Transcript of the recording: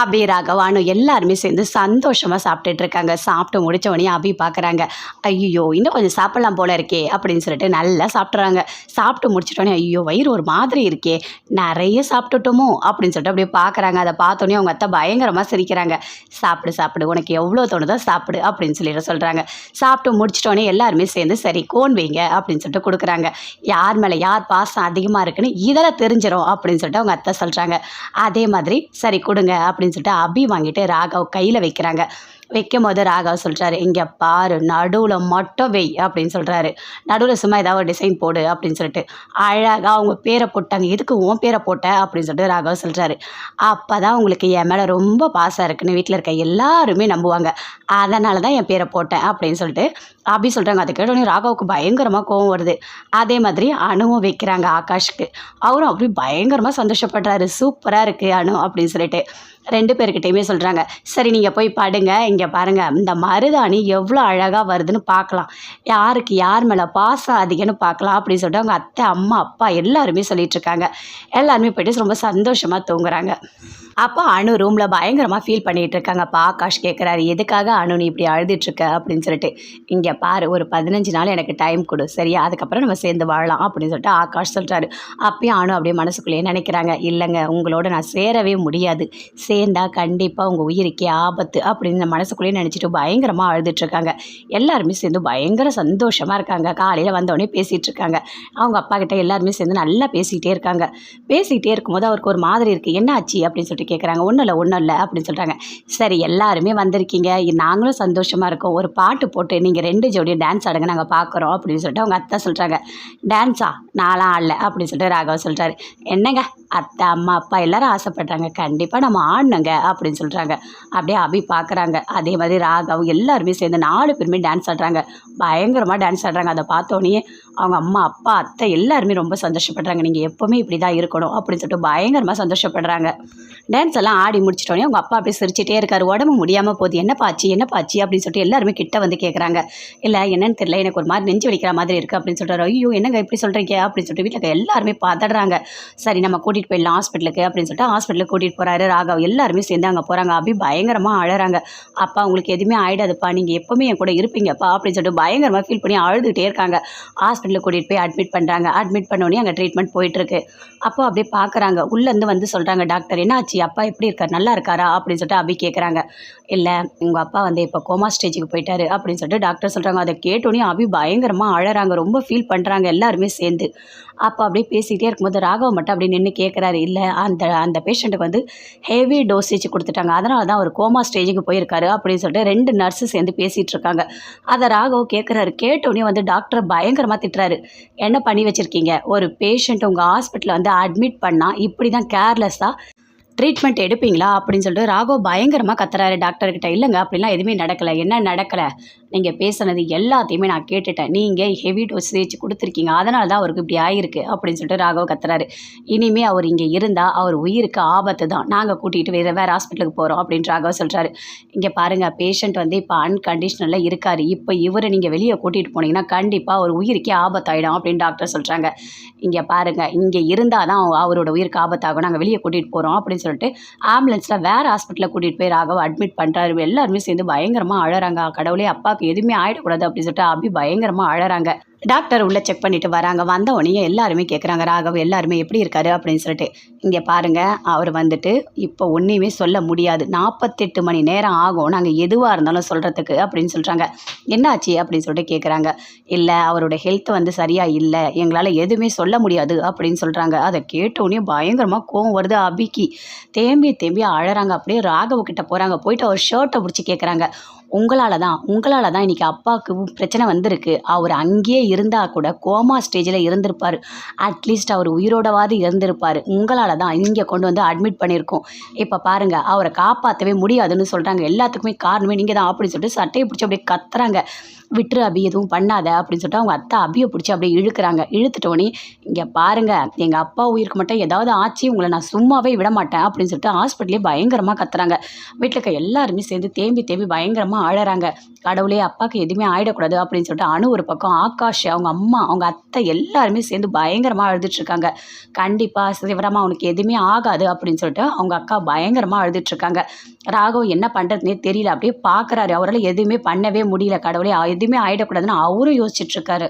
அபி ராகவானு எல்லாருமே சேர்ந்து சந்தோஷமாக சாப்பிட்டுட்டு இருக்காங்க சாப்பிட்டு முடிச்ச உடனே அபி பார்க்குறாங்க ஐயோ இன்னும் கொஞ்சம் சாப்பிட்லாம் போல இருக்கே அப்படின்னு சொல்லிட்டு நல்லா சாப்பிட்றாங்க சாப்பிட்டு முடிச்சிட்டோன்னே ஐயோ வயிறு ஒரு மாதிரி இருக்கே நிறைய சாப்பிட்டுட்டோமோ அப்படின்னு சொல்லிட்டு அப்படியே பார்க்குறாங்க அதை பார்த்தோன்னே அவங்க அத்தை பயங்கரமாக சிரிக்கிறாங்க. சாப்பிடு சாப்பிடு உனக்கு எவ்வளோ தோணுதோ சாப்பிடு அப்படின்னு சொல்லிட்டு சொல்கிறாங்க சாப்பிட்டு முடிச்சிட்டோன்னே எல்லாருமே சேர்ந்து சரி கோன் வைங்க அப்படின்னு சொல்லிட்டு கொடுக்குறாங்க. யார் மேலே யார் பாசம் அதிகமாக இருக்குன்னு இதில் தெரிஞ்சிடும் அப்படின்னு சொல்லிட்டு அவங்க அத்தை சொல்கிறாங்க அதே மாதிரி சரி கொடுங்க அப்படின்னு சொல்லிட்டு அபி வாங்கிட்டு ராகவ் கையில் வைக்கிறாங்க. வைக்கும் போது ராகவ் சொல்கிறாரு இங்கே பாரு நடுவில் மட்டும் வெய் அப்படின்னு சொல்கிறாரு நடுவில் சும்மா ஏதாவது ஒரு டிசைன் போடு அப்படின்னு சொல்லிட்டு. அழகாக அவங்க பேரை போட்டாங்க. எதுக்கு உன் பேரை போட்ட? அப்படின்னு சொல்லிட்டு ராகவ் சொல்கிறாரு அப்போ தான் உங்களுக்கு என் மேலே ரொம்ப பாசம் இருக்குன்னு வீட்டில் இருக்க எல்லாருமே நம்புவாங்க. அதனால தான் என் பேரை போட்டேன் அப்படின்னு சொல்லிட்டு அப்படி சொல்கிறாங்க அதை கேட்டோடனே ராகவுக்கு பயங்கரமாக கோவம் வருது. அதே மாதிரி அணுவும் வைக்கிறாங்க ஆகாஷ்க்கு. அவரும் அப்படி பயங்கரமாக சந்தோஷப்படுறாரு. சூப்பராக இருக்குது அணு அப்படின்னு சொல்லிட்டு. ரெண்டு பேர்கிட்டையுமே சொல்கிறாங்க சரி நீங்கள் போய் படுங்க. இங்கே பாருங்கள் இந்த மருதாணி எவ்வளோ அழகாக வருதுன்னு பார்க்கலாம் யாருக்கு யார் மேலே பாசம் அதிகம்னு பார்க்கலாம் அப்படின்னு சொல்லிட்டு அவங்க அத்தை அம்மா அப்பா எல்லாருமே சொல்லிட்டு இருக்காங்க. எல்லாருமே போயிட்டு ரொம்ப சந்தோஷமாக தூங்குறாங்க. அப்போ அணு ரூமில் பயங்கரமாக ஃபீல் பண்ணிகிட்டு இருக்காங்கப்பா ஆகாஷ் கேட்குறாரு எதுக்காக அணு நீ இப்படி அழுதுட்டுருக்க அப்படின்னு சொல்லிட்டு இங்கே பாரு ஒரு பதினஞ்சு நாள் எனக்கு டைம் கொடு. சரியா? அதுக்கப்புறம் நம்ம சேர்ந்து வாழலாம். அப்படின்னு சொல்லிட்டு ஆகாஷ் சொல்கிறாரு அப்பயும் அணு அப்படியே மனசுக்குள்ளேயே நினைக்கிறாங்க. இல்லைங்க உங்களோட நான் சேரவே முடியாது. சேர்ந்தா கண்டிப்பாக உங்கள் உயிருக்கே ஆபத்து. அப்படின்னு மனசுக்குள்ளேயே நினச்சிட்டு பயங்கரமாக அழுதுட்ருக்காங்க எல்லாருமே சேர்ந்து பயங்கர சந்தோஷமாக இருக்காங்க. காலையில் வந்தோடனே பேசிகிட்டு இருக்காங்க. அவங்க அப்பா கிட்ட எல்லாருமே சேர்ந்து நல்லா பேசிக்கிட்டே இருக்காங்க. பேசிக்கிட்டே இருக்கும்போது அவருக்கு ஒரு மாதிரி இருக்குது என்ன ஆச்சு அப்படின்னு சொல்லிட்டு கேட்குறாங்க ஒன்றும் இல்லை ஒன்றும் இல்லை அப்படின்னு சொல்கிறாங்க சரி எல்லாருமே வந்திருக்கீங்க. நாங்களும் சந்தோஷமாக இருக்கோம். ஒரு பாட்டு போட்டு நீங்கள் ரெண்டு ஜோடியும் டான்ஸ் ஆடுங்க நாங்கள் பார்க்குறோம் அப்படின்னு சொல்லிட்டு அவங்க அத்தை சொல்கிறாங்க டான்ஸா நான்லாம் ஆடல அப்படின்னு சொல்லிட்டு ராகவ் சொல்கிறாரு என்னங்க? அத்தை அம்மா அப்பா எல்லாரும் ஆசைப்படுறாங்க. கண்டிப்பாக நம்ம ஆடணுங்க அப்படின்னு சொல்கிறாங்க அப்படியே அபி பார்க்குறாங்க அதே மாதிரி ராகவ் எல்லாருமே சேர்ந்து நாலு பேருமே டான்ஸ் ஆடுறாங்க. பயங்கரமாக டான்ஸ் ஆடுறாங்க. அதை பார்த்தோன்னே அவங்க அம்மா அப்பா அத்தை எல்லாருமே ரொம்ப சந்தோஷப்படுறாங்க. நீங்கள் எப்போவுமே இப்படி தான் இருக்கணும் அப்படின்னு சொல்லிட்டு பயங்கரமாக சந்தோஷப்படுறாங்க. டான்ஸ் எல்லாம் ஆடி முடிச்சிட்டோன்னே அவங்க அப்பா அப்படியே சிரிச்சிட்டே இருக்கார். உடம்பு முடியாமல் போகுது. என்ன பாச்சு என்ன பாச்சு அப்படின்னு சொல்லிட்டு எல்லாருமே கிட்ட வந்து கேட்குறாங்க இல்லை என்னன்னு தெரியல. எனக்கு ஒரு மாதிரி நெஞ்சு வலிக்கிற மாதிரி இருக்குது அப்படின்னு சொல்கிறாரு ஐயோ என்னங்க இப்படி சொல்கிறீங்க அப்படின்னு சொல்லிட்டு வீட்டில் எல்லாருமே பார்த்துடுறாங்க சரி நம்ம கூட்டிகிட்டு போயிடலாம் ஹாஸ்பிட்டலுக்கு அப்படின்னு சொல்லிட்டு ஹாஸ்பிட்டலுக்கு கூட்டிகிட்டு போகிறாரு ராகவ். எல்லாருமே சேர்ந்து அங்கே போகிறாங்க அப்படி பயங்கரமாக அழகிறாங்க அப்பா உங்களுக்கு எதுவுமே ஆகிடாதுப்பா நீங்கள் எப்போவுமே என் கூட இருப்பீங்கப்பா அப்படின்னு சொல்லிட்டு பயங்கரமாக ஃபீல் பண்ணி அழுதுகிட்டே இருக்காங்க. ஹாஸ்பிட்டலுக்கு கூட்டிகிட்டு போய் அட்மிட் பண்ணுறாங்க அட்மிட் பண்ணோடனே அங்கே ட்ரீட்மெண்ட் போயிட்டுருக்கு அப்போ அப்படியே பார்க்குறாங்க உள்ளேருந்து வந்து சொல்கிறாங்க டாக்டர் என்னாச்சு? அப்பா எப்படி இருக்கார்? நல்லா இருக்காரா? அப்படின்னு சொல்லிட்டு அபி கேட்குறாங்க இல்லை உங்கள் அப்பா வந்து இப்போ கோமா ஸ்டேஜுக்கு போயிட்டாரு. அப்படின்னு சொல்லிட்டு டாக்டர் சொல்கிறாங்க அதை கேட்டோன்னே அபி பயங்கரமாக அழகிறாங்க ரொம்ப ஃபீல் பண்ணுறாங்க எல்லாருமே சேர்ந்து. அப்போ அப்படியே பேசிக்கிட்டே இருக்கும்போது ராகவ் மட்டும் அப்படியே நின்று கேட்குறாரு இல்லை அந்த அந்த பேஷண்ட்டுக்கு வந்து ஹெவி டோசேஜ் கொடுத்துட்டாங்க. அதனால தான் அவர் கோமா ஸ்டேஜுக்கு போயிருக்காரு அப்படின்னு சொல்லிட்டு ரெண்டு நர்ஸு சேர்ந்து பேசிகிட்டு இருக்காங்க. அதை ராகவ் கேட்குறாரு. கேட்டோடனே வந்து டாக்டர் பயங்கரமாக திட்டுறாரு. என்ன பண்ணி வச்சுருக்கீங்க? ஒரு பேஷண்ட் உங்கள் ஹாஸ்பிட்டலில் வந்து அட்மிட் பண்ணால் இப்படி தான் கேர்லெஸ்ஸாக ட்ரீட்மெண்ட் எடுப்பீங்களா? அப்படின்னு சொல்லிட்டு ராகவ் பயங்கரமாக கத்துறாரு டாக்டர்கிட்ட இல்லைங்க அப்படிலாம் எதுவுமே நடக்கலை. என்ன நடக்கலை? நீங்கள் பேசுனது எல்லாத்தையுமே நான் கேட்டுட்டேன். நீங்கள் ஹெவி டோசேஜ் கொடுத்துருக்கீங்க. அதனால தான் அவருக்கு இப்படி ஆகிருக்கு அப்படின்னு சொல்லிட்டு ராகவ் கத்துறாரு. இனிமேல் அவர் இங்கே இருந்தால் அவர் உயிருக்கு ஆபத்து தான். நாங்கள் கூட்டிகிட்டு வேறு வேறு ஹாஸ்பிட்டலுக்கு போகிறோம் அப்படின்னு ராகவ் சொல்கிறாரு இங்கே பாருங்கள் பேஷண்ட் வந்து இப்போ அன்கண்டிஷனலில் இருக்கார். இப்போ இவரை நீங்கள் வெளியே கூட்டிகிட்டு போனீங்கன்னா கண்டிப்பாக அவர் உயிருக்கே ஆபத்தாயிடும் அப்படின்னு டாக்டர் சொல்கிறாங்க இங்கே பாருங்கள் இங்கே இருந்தால் தான் அவரோட உயிருக்கு ஆபத்தாகும். நாங்கள் வெளியே கூட்டிகிட்டு போகிறோம் அப்படின்னு சொல்லிட்டு ஆம்புலன்ஸில் வேறு ஹாஸ்பிட்டலில் கூட்டிகிட்டு போய் ராகவ் அட்மிட் பண்ணுறாரு எல்லாருமே சேர்ந்து பயங்கரமாக அழறாங்க. கடவுளே அப்பாவுக்கு எதுவுமே ஆகிடக்கூடாது அப்படின்னு சொல்லிட்டு அபி பயங்கரமாக அழறாங்க. டாக்டர் உள்ளே செக் பண்ணிட்டு வராங்க. வந்த உடனே எல்லாருமே கேட்குறாங்க ராகவ் எல்லாருமே எப்படி இருக்காரு அப்படின்னு சொல்லிட்டு. இங்கே பாருங்க அவர் வந்துட்டு இப்போ ஒன்றையுமே சொல்ல முடியாது. நாற்பத்தெட்டு மணி நேரம் ஆகும். நாங்கள் எதுவாக இருந்தாலும் சொல்கிறதுக்கு அப்படின்னு சொல்கிறாங்க என்னாச்சு அப்படின்னு சொல்லிட்டு கேட்குறாங்க இல்லை அவரோட ஹெல்த் வந்து சரியாக இல்லை. எங்களால் எதுவுமே சொல்ல முடியாது அப்படின்னு சொல்கிறாங்க அதை கேட்டோடனே பயங்கரமாக கோவம் வருது அபிக்கு. தேம்பி தேம்பி அழறாங்க. அப்படியே ராகவ் கிட்ட போகிறாங்க போயிட்டு அவர் ஷர்ட்டை பிடிச்சி கேட்குறாங்க உங்களால் தான் உங்களால் தான் இன்றைக்கி அப்பாவுக்கு பிரச்சனை வந்திருக்கு. அவர் அங்கேயே இருந்தால் கூட கோமா ஸ்டேஜில் இருந்திருப்பார். அட்லீஸ்ட் அவர் உயிரோடவாது இருந்திருப்பார். உங்களால் தான் இங்கே கொண்டு வந்து அட்மிட் பண்ணியிருக்கோம். இப்போ பாருங்கள் அவரை காப்பாற்றவே முடியாதுன்னு சொல்கிறாங்க எல்லாத்துக்குமே காரணமே நீங்கள் தான் அப்படின்னு சொல்லிட்டு சட்டையை பிடிச்சி அப்படியே கத்துறாங்க. விட்டுரு அபி எதுவும் பண்ணாத அப்படின்னு சொல்லிட்டு அவங்க அத்தை அபியை பிடிச்சி அப்படியே இழுக்கிறாங்க. இழுத்துட்டோன்னே இங்கே பாருங்கள் எங்கள் அப்பா உயிருக்கு மட்டும் ஏதாவது ஆச்சு உங்களை நான் சும்மாவே விட மாட்டேன் அப்படின்னு சொல்லிட்டு ஹாஸ்பிட்டலே பயங்கரமாக கத்துறாங்க. வீட்டில் இருக்க எல்லாருமே சேர்ந்து தேம்பி தேம்பி பயங்கரமாக அழறாங்க கடவுளே அப்பாவுக்கு எதுவுமே ஆயிடக்கூடாது அப்படின்னு சொல்லிட்டு அணு ஒரு பக்கம் ஆகாஷ் அவங்க அம்மா அவங்க அத்தை எல்லாருமே சேர்ந்து பயங்கரமாக அழுதுட்ருக்காங்க கண்டிப்பாக சிவராமா அவனுக்கு எதுவுமே ஆகாது அப்படின்னு சொல்லிட்டு அவங்க அக்கா பயங்கரமாக அழுதுட்ருக்காங்க ராகவ் என்ன பண்ணுறதுனே தெரியல. அப்படியே பார்க்குறாரு அவரால் எதுவுமே பண்ணவே முடியல. கடவுளே எதுவுமே ஆயிடக்கூடாதுன்னு அவரும் யோசிச்சுட்ருக்காரு